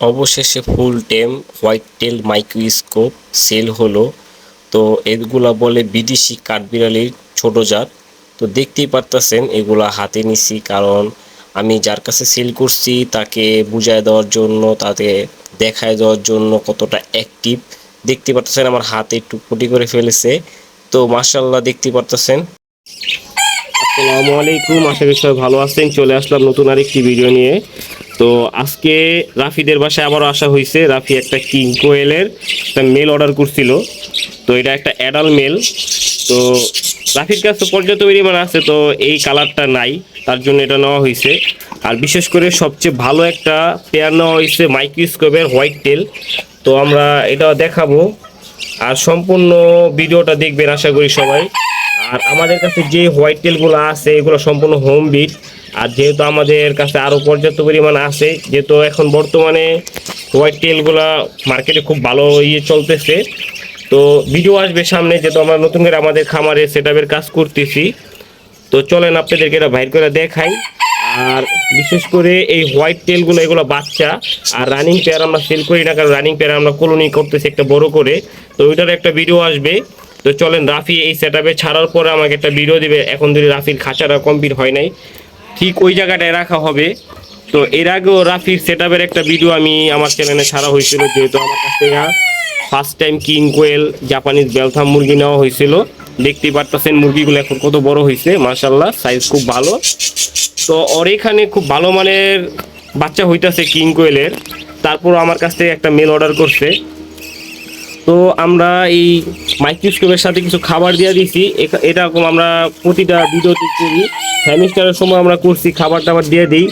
অবশেষে ফুল টেম, হোয়াইট টেল, microscope sell হলো। তো এগুলা বলে বিদেশি কাঠবিড়ালির ছোট জাত। তো দেখতেই পারতেছেন এগুলা হাতে নিছি কারণ আমি যার কাছে সেল করছি তাকে বুঝায় দেওয়ার জন্য, তাতে দেখায় দেওয়ার জন্য কতটা অ্যাক্টিভ দেখতে পারতেছেন আমার হাতে একটু কুটি করে ফেলেছে। তো মার্শাল্লাহ দেখতে পারতেছেন। আসসালামু আলাইকুম, আশা করি সবাই ভালো আছেন। চলে আসলাম নতুন আরেকটি ভিডিও নিয়ে। তো আজকে রাফিদের বাসায় আবারও আসা হয়েছে। রাফি একটা কিং কোয়েলের একটা মেল অর্ডার করছিল। তো এটা একটা অ্যাডাল মেল তো রাফির কাছে পর্যাপ্ত পরিমাণ আছে, তো এই কালারটা নাই। তার জন্য এটা নেওয়া হয়েছে। আর বিশেষ করে সবচেয়ে ভালো একটা পেয়ার নেওয়া হয়েছে মাইক্রোস্কোপের হোয়াইট টেল তো আমরা এটা দেখাবো। আর সম্পূর্ণ ভিডিওটা দেখবেন, আশা করি সবাই। আর আমাদের কাছে যে হোয়াইট টেলগুলো আছে, এগুলো সম্পূর্ণ হোম বিট আর যেহেতু আমাদের কাছে আরও পর্যাপ্ত পরিমাণ আছে, যেহেতু এখন বর্তমানে হোয়াইট টেলগুলা মার্কেটে খুব ভালো ইয়ে চলতেছে। তো ভিডিও আসবে সামনে, যেহেতু আমরা নতুন করে আমাদের খামারে সেট কাজ করতেছি। তো চলেন আপনাদেরকে এটা বাইর করে দেখাই। আর বিশেষ করে এই হোয়াইট টেলগুলো এগুলো বাচ্চা। আর রানিং পেয়ার আমরা সেল করি না, কারণ রানিং পেয়ার আমরা কলোনি করতেছি একটা বড় করে। তো ওইটার একটা ভিডিও আসবে। তো চলেন, রাফি এই সেট ছাড়ার পরে আমাকে একটা ভিডিও দিবে। এখন যদি রাফির খাঁচাটা কমপ্লিট হয় নাই, ঠিক ওই জায়গাটায় রাখা হবে। তো এর আগেও রাফির সেট একটা ভিডিও আমি আমার চ্যানেলে ছাড়া হয়েছিল, যেহেতু আমার কাছ থেকে first time king quail Japanese বেলথাম মুরগি নেওয়া হয়েছিল। দেখতেই পারতেছেন মুরগিগুলো এখন কত বড় হয়েছে মাশাল্লাহ সাইজ খুব ভালো। তো ওর এখানে খুব ভালো মানের বাচ্চা হইতাছে কিং কোয়েলের তারপর আমার কাছ থেকে একটা মেল অর্ডার করছে। তো আমরা এই মাইক্রোস্কোপের সাথে কিছু খাবার দিয়ে দিছি। এরকম আমরা প্রতিটা ভিডিওতে করি। হ্যামিস্টারের সময় আমরা করছি খাবার টাবার দিয়ে দিই।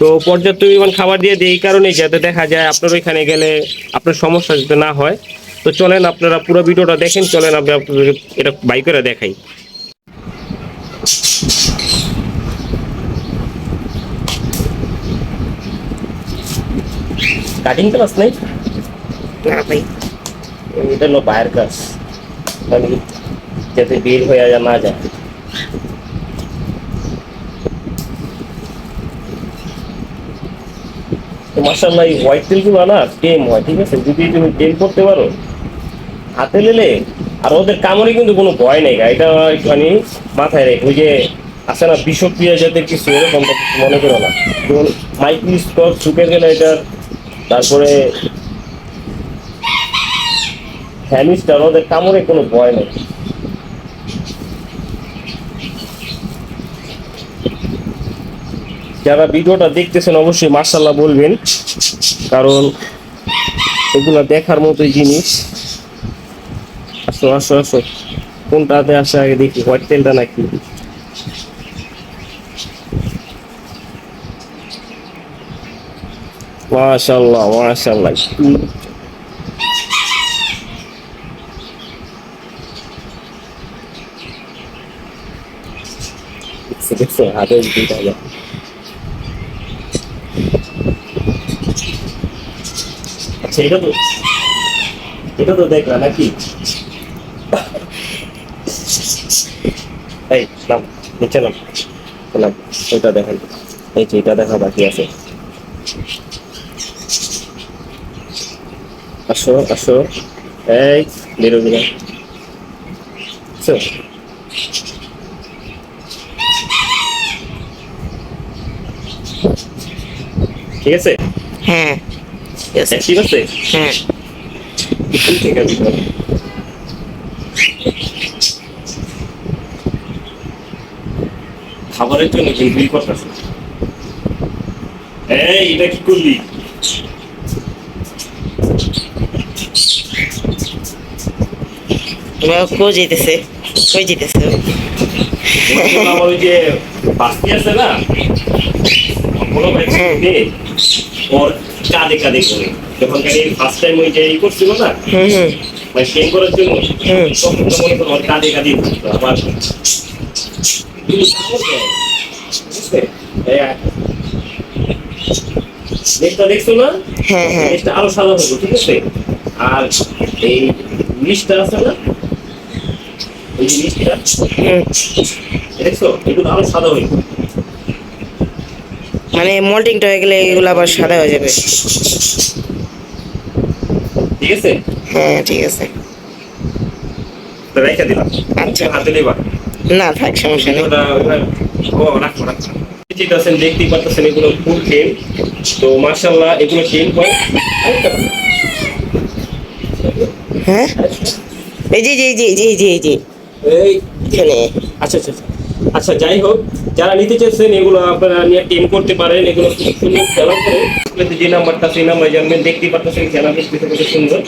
তো পর্যাপ্ত পরিমাণ খাবার দিয়ে দিই, এই কারণে যাতে দেখা যায় আপনার ওইখানে গেলে আপনার সমস্যা যাতে না হয়। তো চলেন আপনারা পুরো ভিডিওটা দেখেন, চলেন আমি আপনাদের এটা বাই করে দেখাই। কাটিং ক্লাস নাই? না ভাই। এটা হলো কাজ। মানে যাতে বের হয়ে না যায়? মাসাল্লাহ এই হোয়াইট না হয়, ঠিক আছে? যদি তুমি টেম করতে পারো, হাতে নিলে আর ওদের কামড়ে কিন্তু কোনো ভয় নেই। এটা একটুখানি মাথায় রেখে, ওই যে আছে না, বিষক্রিয়া জাতের কিছু, এরকম মনে করো না। মাইক্রোস্কোপ শুকে গেলে এটার, তারপরে হ্যামিস্টার, ওদের কামড়ে কোনো ভয় নেই। যারা ভিডিওটা দেখতেছেন, অবশ্যই মার্শাল্লাহ বলবেন, কারণ এগুলা দেখার মতোই জিনিস। আসো আসো আসো। কোনটাতে আসে, আগে দেখি, হোয়াইট তেলটা নাকি? মাশাল্লাহ মাশাল্লাহ দেখছ দেখছ এটা তো এটা তো দেখলা নাকি এই নাম নিচে নাম নাম ওইটা দেখেন এই যে এটা দেখা বাকি আছে আসো আসো এই বেরোবি না ঠিক আছে? হ্যাঁ। ঠিক আছে? ঠিক আছে হ্যাঁ ঠিক আছে। খাবারের জন্য কিন্তু করতেছে? এই এটা কি করলি? এবার কো যেতেছে কই যেতেছে আমার ওই যে বাস্তি আছে না? কোনো ভ্যাকসিন ওর কাঁদে কাঁদে করে। যখন ফার্স্ট টাইম ওই যে ই করছিল না হুম হুম মানে ট্রেন করার জন্য তখন তো মনে করো ওর কাঁদে কাঁদে আবার কিন্তু কামড় দেয়। বুঝলে? এই আর- লেজটা দেখছ না? হ্যাঁ হ্যাঁ। আরও সাদা হলো ঠিক আছে? আর এই লিস্টটা আছে না? এই যে লিস্টটা দেখছ? এগুলো আরও সাদা হইল মানে মল্টিংটা হয়ে গেলে এগুলো আবার সাদা হয়ে যাবে। ঠিক আছে? হ্যাঁ ঠিক আছে। রেখে দিলাম। আচ্ছা। হাতে নেবা। না থাক সমস্যা নেই। ওটা ওটা ও রাখো রাখো। দেখতেছেন দেখতেই পারতেছেন এগুলো ফুল তো মার্শাল্লাহ এগুলো হয় হ্যাঁ? এই যে এই যে এই যে এই যে এই যে। এই এখানে। আচ্ছা আচ্ছা। আচ্ছা। যাই হোক, যারা নিতে চাচ্ছেন এগুলো আপনারা নিয়ে টেন করতে পারেন, এগুলো খুব সুন্দর খেলা করে যে নাম্বারটা সেই নাম্বার জানবেন দেখতে পারতেছেন খেলা করতে কত সুন্দর